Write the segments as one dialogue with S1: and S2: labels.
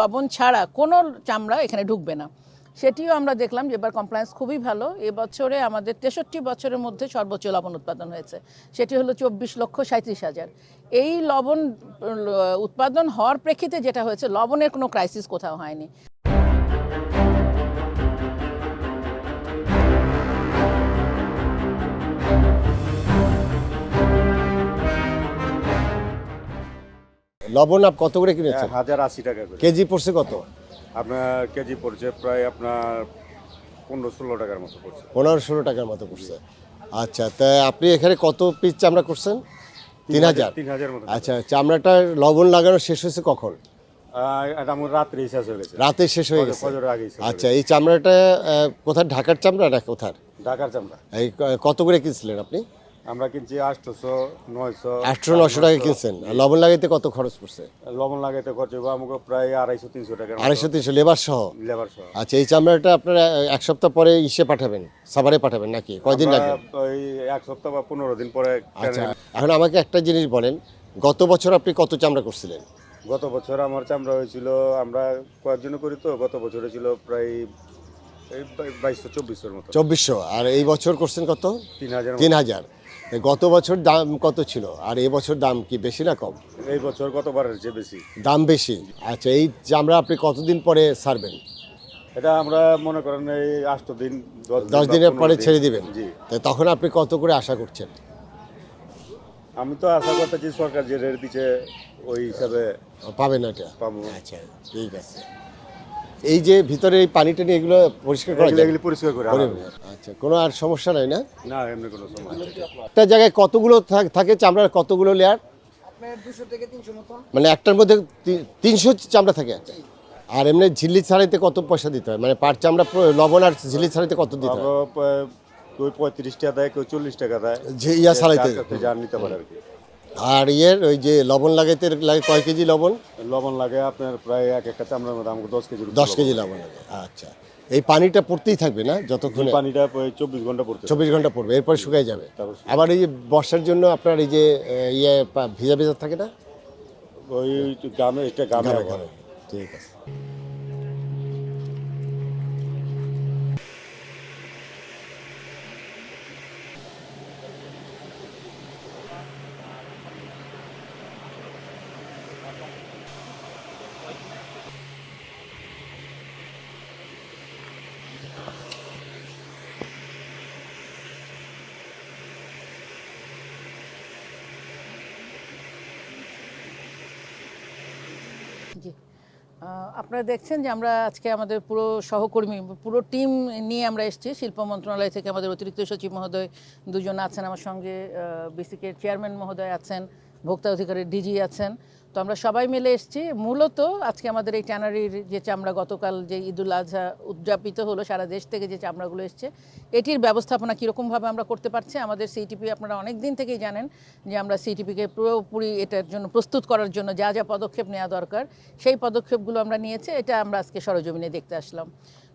S1: লবণ ছাড়া কোনো চামড়া এখানে ঢুকবে না। সেটিও আমরা দেখলাম যে এবার কমপ্লায়েন্স খুবই ভালো। এবছরে আমাদের তেষট্টি বছরের মধ্যে সর্বোচ্চ লবণ উৎপাদন হয়েছে। সেটি হলো চব্বিশ লক্ষ সাঁত্রিশ হাজার। এই লবণ, উৎপাদন হওয়ার প্রেক্ষিতে যেটা হয়েছে, লবণের কোনো ক্রাইসিস কোথাও হয়নি।
S2: লবণ আপ কত করে কিনেছেন?
S3: হাজার আশি টাকা করে।
S2: কেজি পড়ছে কত?
S3: আপনার কেজি পড়ছে প্রায় আপনার পনেরো ষোলো টাকার মতো পড়ছে।
S2: পনেরো ষোলো টাকার মতো পড়ছে। আচ্ছা তা আপনি এখানে কত পিস চামড়া করছেন? তিন হাজার?
S3: তিন হাজার মতো।
S2: আচ্ছা চামড়াটা লবণ লাগানো শেষ হয়েছে কখন?
S3: রাত্রে শেষ হয়ে গেছে।
S2: রাতে শেষ হয়ে গেছে। আচ্ছা এই চামড়াটা কোথায় ঢাকার চামড়া না কোথার?
S3: ঢাকার চামড়া।
S2: এই কত করে কিনছিলেন আপনি?
S3: আমরা কিনছি আটশোশো নয়শো
S2: আটশো নশো টাকা কিনছেন। লবণ লাগাইতে কত খরচ পড়ছে?
S3: লবণ লাগাইতে খরচ হবে আমাকে প্রায় আড়াইশো তিনশো টাকা
S2: আড়াইশো তিনশো লেবার সহ?
S3: লেবার সহ।
S2: আচ্ছা এই চামড়াটা আপনারা এক সপ্তাহ পরে ইসে পাঠাবেন? সাভারে পাঠাবেন নাকি? কয়দিন লাগবে?
S3: ওই এক সপ্তাহ বা পনেরো দিন পরে
S2: আচ্ছা এখন আমাকে একটা জিনিস বলেন গত বছর আপনি কত চামড়া করছিলেন?
S3: গত বছর আমার চামড়া হয়েছিল আমরা কয়েকজনে করি তো গত বছর হয়েছিল প্রায় বাইশশো চব্বিশশোর মতো।
S2: চব্বিশশো আর এই বছর করছেন কত?
S3: তিন হাজার
S2: তিন হাজার। গত বছর দাম কত ছিল? আর এই বছর দাম কি বেশি না কম?
S3: এই বছর গতবারের চেয়ে বেশি।
S2: দাম বেশি। আচ্ছা এই চামড়া আপনি কতদিন পরে ছাড়বেন
S3: এটা আমরা মনে করেন এই আষ্ট দিন
S2: দশ দিনের পরে ছেড়ে দিবেন?
S3: জি।
S2: তা তখন আপনি কত করে আশা করছেন?
S3: আমি তো আশা করতেছি সরকার যে রেট দিচ্ছে ওই হিসাবে
S2: পাবেন এটা
S3: পাবো।
S2: আচ্ছা ঠিক আছে। এই যে ভিতরে এই পানিটা নিয়ে এগুলো পরিষ্কার করা যায়?
S3: এগুলি পরিষ্কার করে
S2: আচ্ছা কোনো আর সমস্যা নাই না?
S3: না এমনি কোনো সমস্যা
S2: একটা জায়গায় কতগুলো থাক- থাকে চামড়ার? কতগুলো লেয়ার মানে একটার মধ্যে তিনশো চামড়া থাকে। আর এমনি ঝিল্লি ছাড়াইতে কত পয়সা দিতে হয়? মানে পাট চামড়া লবণ আর ঝিল্লি ছাড়াইতে কত দিতে হয়?
S3: কেউ পঁয়ত্রিশ টাকা দেয় কেউ চল্লিশ টাকা দেয়।
S2: যে ইয়া ছাড়াইতে।
S3: যার নিতে পারে আর কি।
S2: আর ইয়ের ওই যে লবণ লাগাইতে লাগে কয় কেজি লবণ?
S3: লবণ লাগে আপনার প্রায় এক একটা চামড়ার মধ্যে আমাকে দশ কেজি
S2: দশ কেজি লবণ লাগে আচ্ছা। এই পানিটা পড়তেই থাকবে না যতক্ষণ?
S3: পানিটা চব্বিশ ঘণ্টা পড়বে
S2: চব্বিশ ঘণ্টা পড়বে এরপরে শুকাই যাবে। আবার এই যে বর্ষার জন্য আপনার এই যে ইয়ে ভিজা ভিজা থাকে না?
S3: ওই গ্রামে এটা গ্রামে।
S2: ঠিক আছে।
S1: আপনারা দেখছেন যে আমরা আজকে আমাদের পুরো সহকর্মী, পুরো টিম নিয়ে আমরা এসেছি। শিল্প মন্ত্রণালয় থেকে আমাদের অতিরিক্ত সচিব মহোদয় দুজন আছেন। আমার সঙ্গে বিসিকের চেয়ারম্যান মহোদয় আছেন। ভোক্তা অধিকারের ডিজি আছেন। তো আমরা সবাই মিলে এসেছি। মূলত আজকে আমাদের এই ট্যানারির যে চামড়া, গতকাল যে ঈদুল আজহা উদযাপিত হলো, সারা দেশ থেকে যে চামড়াগুলো এসছে, এটির ব্যবস্থাপনা কীরকমভাবে আমরা করতে পারছি, আমাদের সিটিপি আপনারা অনেক দিন থেকেই জানেন যে আমরা সিটিপিকে পুরোপুরি এটার জন্য প্রস্তুত করার জন্য যা যা পদক্ষেপ নেওয়া দরকার, সেই পদক্ষেপগুলো আমরা নিয়েছি, এটা আমরা আজকে সরজমিনে দেখতে আসলাম।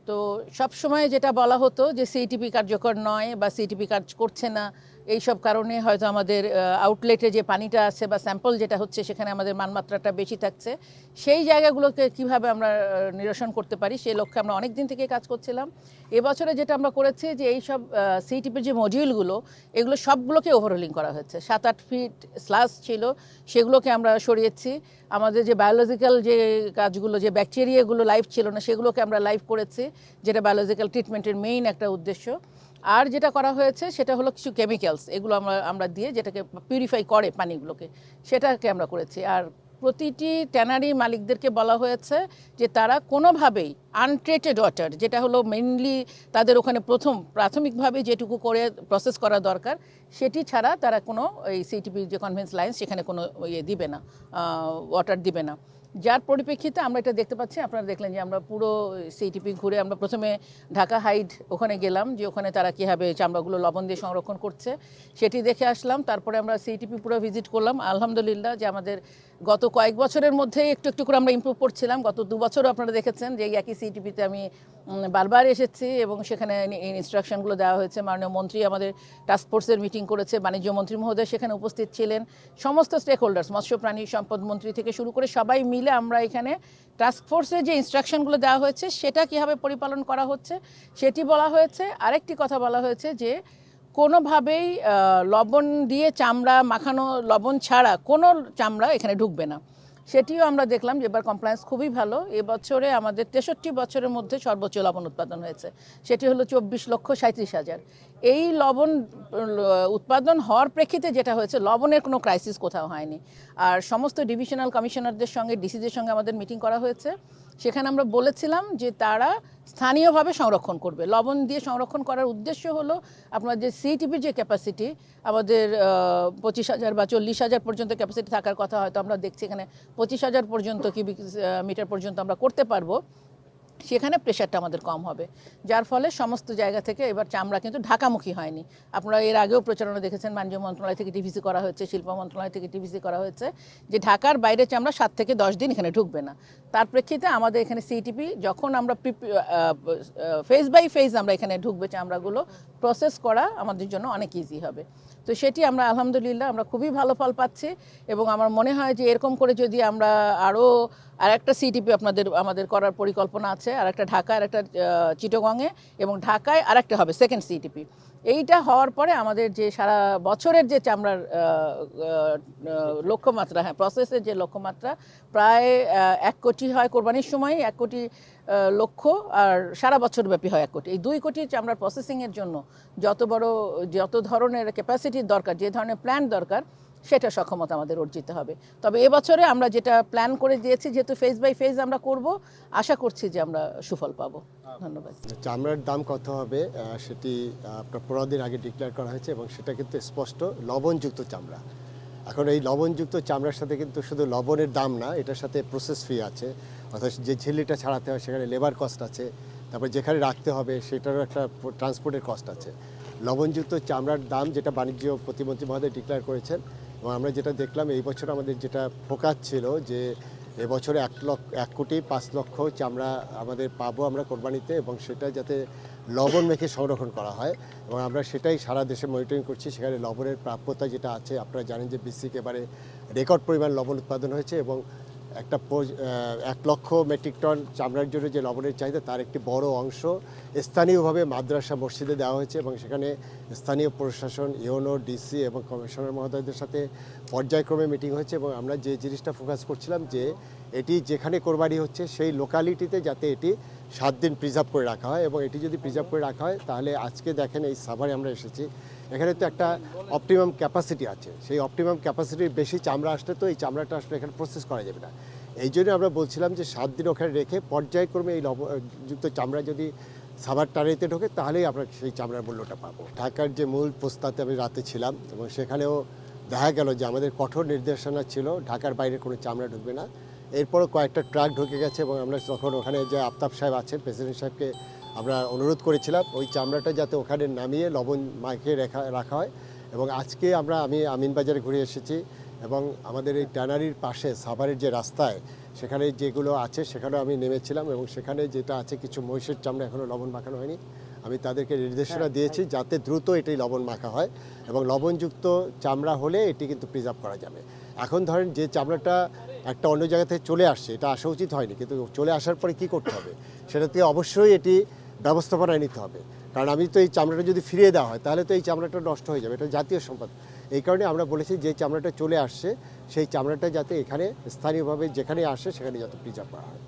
S1: তো সবসময় যেটা বলা হতো যে সিটিপি কার্যকর নয় বা সিটিপি কাজ করছে না এই সব কারণে হয়তো আমাদের আউটলেটে যে পানিটা আছে বা স্যাম্পল যেটা হচ্ছে সেখানে আমাদের মানমাত্রাটা বেশি থাকছে। সেই জায়গাগুলোকে কীভাবে আমরা নিরসন করতে পারি সেই লক্ষ্যে আমরা অনেক দিন থেকে কাজ করছিলাম। এবছরে যেটা আমরা করেছি যে এই সব সিটিপির যে মডিউলগুলো এগুলো সবগুলোকে ওভারহোলিং করা হয়েছে। সাত আট ফিট স্লাস ছিল, সেগুলোকে আমরা সরিয়েছি। আমাদের যে বায়োলজিক্যাল যে কাজগুলো, যে ব্যাকটেরিয়াগুলো লাইভ ছিল না, সেগুলোকে আমরা লাইভ করেছি, যেটা বায়োলজিক্যাল ট্রিটমেন্টের মেইন একটা উদ্দেশ্য। আর যেটা করা হয়েছে, সেটা হলো কিছু কেমিক্যালস এগুলো আমরা আমরা দিয়ে যেটাকে পিউরিফাই করে পানিগুলোকে, সেটাকে আমরা করেছি। আর প্রতিটি ট্যানারি মালিকদেরকে বলা হয়েছে যে তারা কোনোভাবেই আনট্রেটেড ওয়াটার যেটা হলো মেইনলি তাদের ওখানে প্রথম, প্রাথমিকভাবে যেটুকু করে প্রসেস করা দরকার, সেটি ছাড়া তারা কোনো এই সিটিপির যে কনভেন্স লাইন সেখানে কোনো ইয়ে দিবে না ওয়াটার দিবে না। যার পরিপ্রেক্ষিতে আমরা এটা দেখতে পাচ্ছি, আপনারা দেখলেন যে আমরা পুরো সিটিপি ঘুরে আমরা প্রথমে ঢাকা হাইড ওখানে গেলাম, যে ওখানে তারা কীভাবে চামড়াগুলো লবণ দিয়ে সংরক্ষণ করছে, সেটি দেখে আসলাম। তারপরে আমরা সিটিপি পুরো ভিজিট করলাম। আলহামদুলিল্লাহ যে আমাদের গত কয়েক বছরের মধ্যে একটু একটু করে আমরা ইম্প্রুভ করছিলাম। গত দু বছরও আপনারা দেখেছেন যে এই একই সিটিপিতে আমি বারবার এসেছি এবং সেখানে ইনস্ট্রাকশনগুলো দেওয়া হয়েছে। মাননীয় মন্ত্রী আমাদের টাস্ক ফোর্সের মিটিং করেছে। বাণিজ্য মন্ত্রী মহোদয় সেখানে উপস্থিত ছিলেন। সমস্ত স্টেক হোল্ডার্স মৎস্য প্রাণী সম্পদ মন্ত্রী থেকে শুরু করে সবাই মিলে আমরা এখানে টাস্ক ফোর্সের যে ইনস্ট্রাকশনগুলো দেওয়া হয়েছে, সেটা কীভাবে পরিপালন করা হচ্ছে, সেটি বলা হয়েছে। আরেকটি কথা বলা হয়েছে যে, কোনোভাবেই লবণ দিয়ে চামড়া মাখানো, লবণ ছাড়া কোনো চামড়া এখানে ঢুকবে না। সেটিও আমরা দেখলাম যে এবার কমপ্লায়েন্স খুবই ভালো। এবছরে আমাদের তেষট্টি বছরের মধ্যে সর্বোচ্চ লবণ উৎপাদন হয়েছে। সেটি হলো চব্বিশ লক্ষ সাঁত্রিশ হাজার। এই লবণ উৎপাদন হওয়ার প্রেক্ষিতে যেটা হয়েছে, লবণের কোনো ক্রাইসিস কোথাও হয়নি। আর সমস্ত ডিভিশনাল কমিশনারদের সঙ্গে ডিসিদের সঙ্গে আমাদের মিটিং করা হয়েছে। সেখানে আমরা বলেছিলাম যে তারা স্থানীয়ভাবে সংরক্ষণ করবে। লবণ দিয়ে সংরক্ষণ করার উদ্দেশ্য হলো আপনার যে সিটিপির যে ক্যাপাসিটি আমাদের পঁচিশ হাজার বা চল্লিশ হাজার পর্যন্ত ক্যাপাসিটি থাকার কথা হয়তো আমরা দেখছি এখানে পঁচিশ হাজার পর্যন্ত কিউবিক মিটার পর্যন্ত আমরা করতে পারব। সেখানে প্রেশারটা আমাদের কম হবে। যার ফলে সমস্ত জায়গা থেকে এবার চামড়া কিন্তু ঢাকামুখী হয়নি। আপনারা এর আগেও প্রচারণা দেখেছেন বাণিজ্য মন্ত্রণালয় থেকে টিভিসি করা হয়েছে, শিল্প মন্ত্রণালয় থেকে টিভিসি করা হয়েছে, যে ঢাকার বাইরে চামড়া সাত থেকে দশ দিন এখানে ঢুকবে না। তার প্রেক্ষিতে আমাদের এখানে সিটিপি যখন আমরা ফেজ বাই ফেজ আমরা এখানে ঢুকবে চামড়াগুলো প্রসেস করা আমাদের জন্য অনেক ইজি হবে। তো সেটি আমরা আলহামদুলিল্লাহ আমরা খুবই ভালো ফল পাচ্ছি এবং আমার মনে হয় যে এরকম করে যদি আমরা আরও আর একটা সিটিপি আপনাদের, আমাদের করার পরিকল্পনা আছে আর একটা ঢাকা আর একটা চিটগংয়ে এবং ঢাকায় আর একটা হবে সেকেন্ড সিটিপি এইটা হওয়ার পরে আমাদের যে সারা বছরের যে চামড়ার লক্ষ্যমাত্রা হ্যাঁ প্রসেসের যে লক্ষ্যমাত্রা প্রায় এক কোটি হয় কোরবানির সময়, এক কোটি লক্ষ্য আর সারা বছর ব্যাপী হয় এক কোটি। এই দুই কোটি চামড়ার প্রসেসিংয়ের জন্য যত বড়, যত ধরনের ক্যাপাসিটির দরকার, যে ধরনের প্ল্যান দরকার সেটা সক্ষমতা আমাদের অর্জিত হবে। তবে এবছরে আমরা যেটা প্ল্যান করে দিয়েছি, যেহেতু ফেজ বাই ফেজ আমরা করব, আশা করছি যে আমরা সুফল পাবো। ধন্যবাদ।
S2: চামড়ার দাম কত হবে? সেটি আপনার পনেরো দিন আগে ডিক্লেয়ার করা হয়েছে এবং সেটা কিন্তু স্পষ্ট, লবণযুক্ত চামড়া। এখন এই লবণযুক্ত চামড়ার সাথে কিন্তু শুধু লবণের দাম না, এটার সাথে প্রসেস ফি আছে। অর্থাৎ যে ঝিল্লিটা ছাড়াতে হয়, সেখানে লেবার কস্ট আছে। তারপর যেখানে রাখতে হবে, সেটারও একটা ট্রান্সপোর্টের কস্ট আছে। লবণযুক্ত চামড়ার দাম যেটা বাণিজ্য প্রতিমন্ত্রী মহোদয় ডিক্লেয়ার করেছেন এবং আমরা যেটা দেখলাম, এই বছর আমাদের যেটা ফোকাস ছিল যে এবছরে এক লক্ষ, এক কোটি পাঁচ লক্ষ চামড়া আমাদের পাবো আমরা কোরবানিতে এবং সেটা যাতে লবণ মেখে সংরক্ষণ করা হয় এবং আমরা সেটাই সারা দেশে মনিটরিং করছি। সেখানে লবণের প্রাপ্যতা যেটা আছে, আপনারা জানেন যে বিসিক এবারে রেকর্ড পরিমাণ লবণ উৎপাদন হয়েছে এবং একটা এক লক্ষ মেট্রিক টন চামড়ার জন্য যে লবণের চাহিদা, তার একটি বড় অংশ স্থানীয়ভাবে মাদ্রাসা মসজিদে দেওয়া হয়েছে এবং সেখানে স্থানীয় প্রশাসন ইউনো ডিসি এবং কমিশনার মহোদয়দের সাথে পর্যায়ক্রমে মিটিং হয়েছে এবং আমরা যে জিনিসটা ফোকাস করছিলাম যে এটি যেখানে কোরবানি হচ্ছে, সেই লোকালিটিতে যাতে এটি সাত দিন প্রিজার্ভ করে রাখা হয় এবং এটি যদি প্রিজার্ভ করে রাখা হয়, তাহলে আজকে দেখেন এই সাভারে আমরা এসেছি। এখানে তো একটা অপটিমাম ক্যাপাসিটি আছে। সেই অপটিমাম ক্যাপাসিটির বেশি চামড়া আসলে তো এই চামড়াটা আসলে এখানে প্রসেস করা যাবে না। এই জন্য আমরা বলছিলাম যে সাত দিন ওখানে রেখে পর্যায়ক্রমে এই লব যুক্ত চামড়া যদি সাবার টারিতে ঢোকে, তাহলেই আমরা সেই চামড়ার মূল্যটা পাবো। ঢাকার যে মূল পোস্তাতে আমি রাতে ছিলাম এবং সেখানেও দেখা গেল যে আমাদের কঠোর নির্দেশনা ছিল, ঢাকার বাইরে কোনো চামড়া ঢুকবে না। এরপরও কয়েকটা ট্রাক ঢুকে গেছে এবং আমরা তখন ওখানে যে আফতাব সাহেব আছেন, প্রেসিডেন্ট সাহেবকে আমরা অনুরোধ করেছিলাম ওই চামড়াটা যাতে ওখানে নামিয়ে লবণ মাখিয়ে রাখা রাখা হয়। এবং আজকে আমরা আমি আমিনবাজারে ঘুরে এসেছি এবং আমাদের এই ট্যানারির পাশে সাভারের যে রাস্তায় সেখানে যেগুলো আছে সেখানে আমি নেমেছিলাম এবং সেখানে যেটা আছে কিছু মহিষের চামড়া এখনও লবণ মাখানো হয়নি। আমি তাদেরকে নির্দেশনা দিয়েছি যাতে দ্রুত এটি লবণ মাখা হয় এবং লবণযুক্ত চামড়া হলে এটি কিন্তু প্রিজার্ভ করা যাবে। এখন ধরেন যে চামড়াটা একটা অন্য জায়গা থেকে চলে আসছে, এটা আসা উচিত হয়নি, কিন্তু চলে আসার পরে কি করতে হবে? সেটা থেকে অবশ্যই এটি ব্যবস্থাপনায় নিতে হবে। কারণ আমি তো এই চামড়াটা যদি ফিরিয়ে দেওয়া হয়, তাহলে তো এই চামড়াটা নষ্ট হয়ে যাবে, এটা জাতীয় সম্পদ। এই কারণে আমরা বলেছি যে চামড়াটা চলে আসছে, সেই চামড়াটা যাতে এখানে স্থানীয়ভাবে যেখানে আসে, সেখানে যাতে প্রিজার্ভ করা হয়।